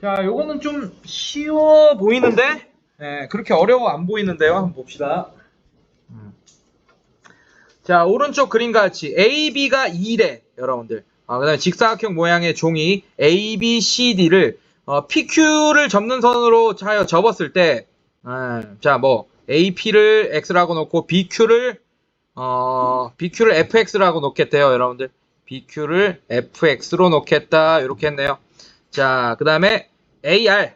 자, 요거는 좀 쉬워 보이는데, 네, 그렇게 어려워 안 보이는데요. 한번 봅시다. 음. 자, 오른쪽 그림과 같이 A, B가 2래, 여러분들. 아, 그 다음에 직사각형 모양의 종이 A, B, C, D를 어, PQ를 접는 선으로 하여 접었을 때, 아, 자, 뭐, AP를 X라고 놓고 BQ를, 어, BQ를 FX라고 놓겠대요, 여러분들. BQ를 FX로 놓겠다, 이렇게 했네요. 자, 그 다음에 AR.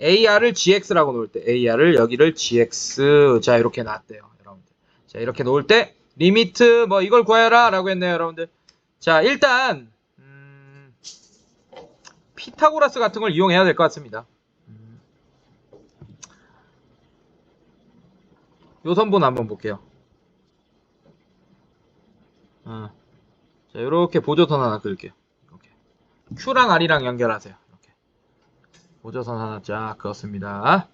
AR을 GX라고 놓을 때, AR을 여기를 GX. 자, 이렇게 놨대요, 여러분들. 자, 이렇게 놓을 때, 리미트, 뭐, 이걸 구해라, 라고 했네요, 여러분들. 자, 일단, 음, 피타고라스 같은 걸 이용해야 될 것 같습니다. 음. 요 선분 한번 볼게요. 어. 자, 이렇게 보조선 하나 그을게요. 이렇게. Q랑 R이랑 연결하세요. 보조선 하나 쫙 그었습니다.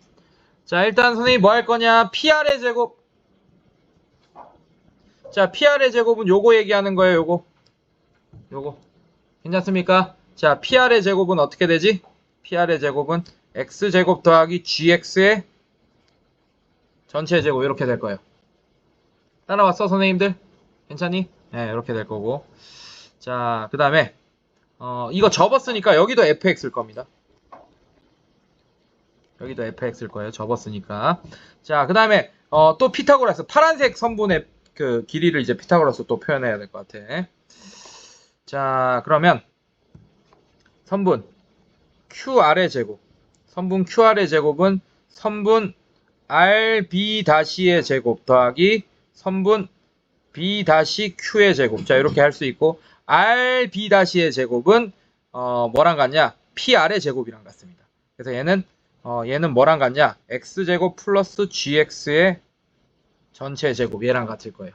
자, 일단 선생님 뭐 할 거냐? PR의 제곱. 자, PR의 제곱은 요거 얘기하는 거예요, 요거. 요거. 괜찮습니까? 자, PR의 제곱은 어떻게 되지? PR의 제곱은 X제곱 더하기 GX의 전체 제곱 이렇게 될 거예요. 따라왔어, 선생님들? 괜찮니? 네, 이렇게 될 거고. 자, 그 다음에, 어, 이거 접었으니까 여기도 fx일 겁니다. 여기도 fx일 거예요. 접었으니까. 자, 그 다음에, 어, 또 피타고라스. 파란색 선분의 그 길이를 이제 피타고라스 또 표현해야 될 것 같아. 자, 그러면, 선분, QR의 제곱. 선분 QR의 제곱은 선분 RB-의 제곱 더하기 선분 B-Q의 제곱. 자, 이렇게 할 수 있고, RB-의 제곱은, 어, 뭐랑 같냐? PR의 제곱이랑 같습니다. 그래서 얘는, 어, 얘는 뭐랑 같냐? X제곱 플러스 GX의 전체 제곱. 얘랑 같을 거예요.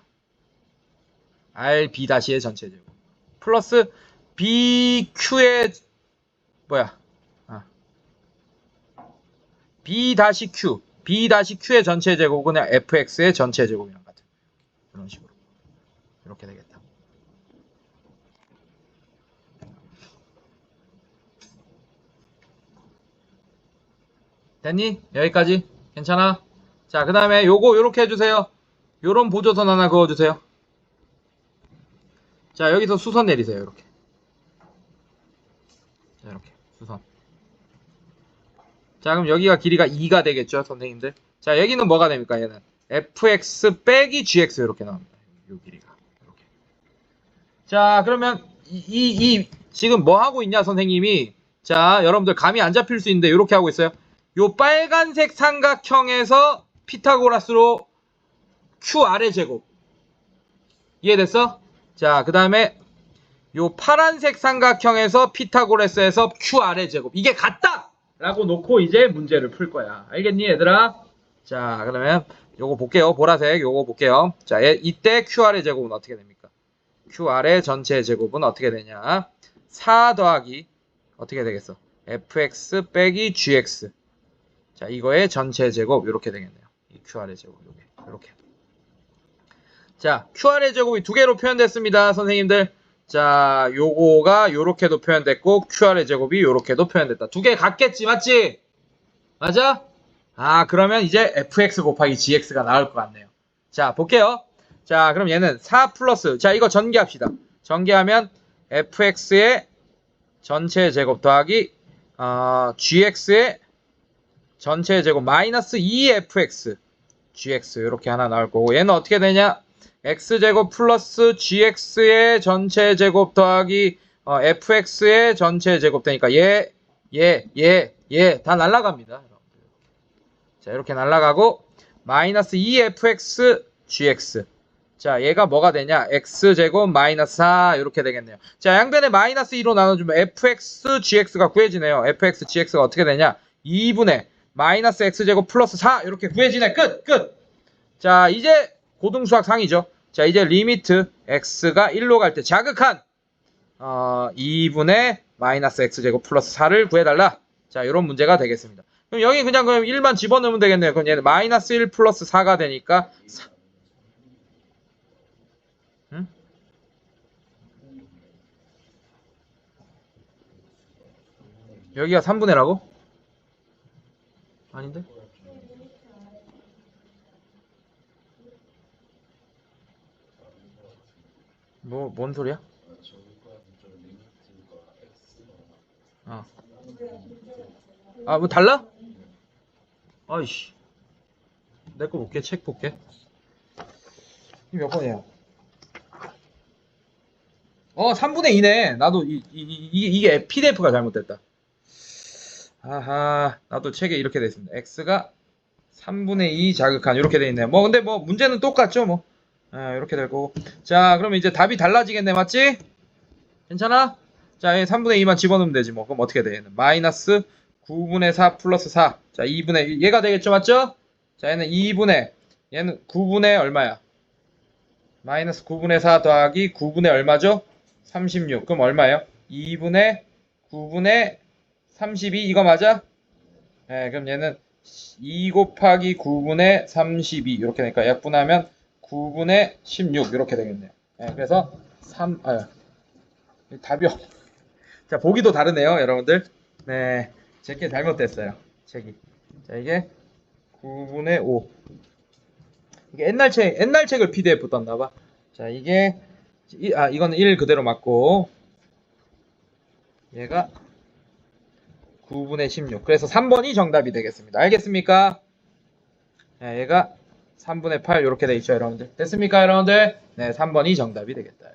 RB-의 전체 제곱. 플러스 BQ의, 뭐야? 아. B-Q. B-Q의 전체 제곱은 fx의 전체 제곱이랑 같은 이런 식으로. 이렇게 되겠다. 됐니? 여기까지? 괜찮아? 자, 그 다음에 요거 요렇게 해주세요. 요런 보조선 하나 그어주세요. 자, 여기서 수선 내리세요. 이렇게. 자, 이렇게. 수선. 자, 그럼 여기가 길이가 2가 되겠죠, 선생님들? 자, 여기는 뭐가 됩니까, 얘는? fx 빼기 gx 이렇게 나옵니다. 요 길이가. 이렇게. 자, 그러면 이, 이, 이 지금 뭐 하고 있냐, 선생님이? 자, 여러분들 감이 안 잡힐 수 있는데 이렇게 하고 있어요. 요 빨간색 삼각형에서 피타고라스로 QR의 제곱. 이해됐어? 자, 그 다음에 요 파란색 삼각형에서 피타고라스에서 QR의 제곱. 이게 같다! 라고 놓고 이제 문제를 풀 거야. 알겠니, 얘들아? 자, 그러면 요거 볼게요. 보라색 요거 볼게요. 자, 얘- 이때 QR의 제곱은 어떻게 됩니까? QR의 전체 제곱은 어떻게 되냐? 4 더하기 어떻게 되겠어? fx 빼기 gx. 자, 이거의 전체 제곱 이렇게 되겠네요. 이 QR의 제곱 요게 이렇게. 자, QR의 제곱이 두 개로 표현됐습니다, 선생님들. 자, 요거가 요렇게도 표현됐고 QR의 제곱이 요렇게도 표현됐다. 두 개 같겠지, 맞지? 맞아? 아, 그러면 이제 fx 곱하기 gx가 나올 것 같네요. 자, 볼게요. 자, 그럼 얘는 4 플러스. 자, 이거 전개합시다. 전개하면 fx의 전체 제곱 더하기 어, gx의 전체 제곱 마이너스 2fx gx 이렇게 하나 나올 거고 얘는 어떻게 되냐? x제곱 플러스 gx의 전체 제곱 더하기 어, fx의 전체 제곱 되니까 얘, 얘, 얘, 얘 다 날라갑니다. 자, 이렇게 날라가고 마이너스 2fx gx. 자, 얘가 뭐가 되냐? x제곱 마이너스 4 이렇게 되겠네요. 자, 양변에 마이너스 2로 나눠주면 fx gx가 구해지네요. fx gx가 어떻게 되냐? 2분의 마이너스 x제곱 플러스 4 이렇게 구해지네. 끝! 끝! 자, 이제 고등수학 상이죠. 자, 이제 리미트 x가 1로 갈 때 자극한 어, 2분의 마이너스 x제곱 플러스 4를 구해달라. 자, 이런 문제가 되겠습니다. 그럼 여기 그냥 그럼 1만 집어넣으면 되겠네요. 그럼 얘는 마이너스 1 플러스 4가 되니까 4. 응? 여기가 3분의 라고? 아닌데? 뭐, 뭔 소리야? 어. 아, 뭐 달라? 아이씨. 내 거 볼게, 책 볼게. 이몇 번이야? 어, 3분의 2네. 나도 이, 이, 이, 이게 PDF가 잘못됐다. 아하, 나도 책에 이렇게 돼 있습니다. x가 3분의 2 자극한 이렇게 돼 있네. 뭐 근데 뭐 문제는 똑같죠, 뭐. 아, 이렇게 될 거고. 자, 그러면 이제 답이 달라지겠네, 맞지? 괜찮아? 자, 얘 3분의 2만 집어넣으면 되지, 뭐. 그럼 어떻게 돼? 얘는 마이너스 9분의 4 플러스 4. 자, 2분의 1. 얘가 되겠죠, 맞죠? 자, 얘는 2분의, 얘는 9분의 얼마야? 마이너스 9분의 4 더하기 9분의 얼마죠? 36. 그럼 얼마예요? 2분의 9분의 32 이거 맞아? 네, 그럼 얘는 2 곱하기 9분의 32 이렇게 되니까 약분하면 9분의 16 이렇게 되겠네요. 네, 그래서 3 아, 답이 없. 자 보기도 다르네요, 여러분들. 네, 제게 잘못됐어요. 책이. 자 이게 9분의 5. 이게 옛날 책 옛날 책을 PDF 떴나봐. 자 이게 이, 아 이거는 1 그대로 맞고 얘가 9분의 16. 그래서 3번이 정답이 되겠습니다. 알겠습니까? 네, 얘가 3분의 8 이렇게 돼 있죠, 여러분들. 됐습니까, 여러분들? 네, 3번이 정답이 되겠다.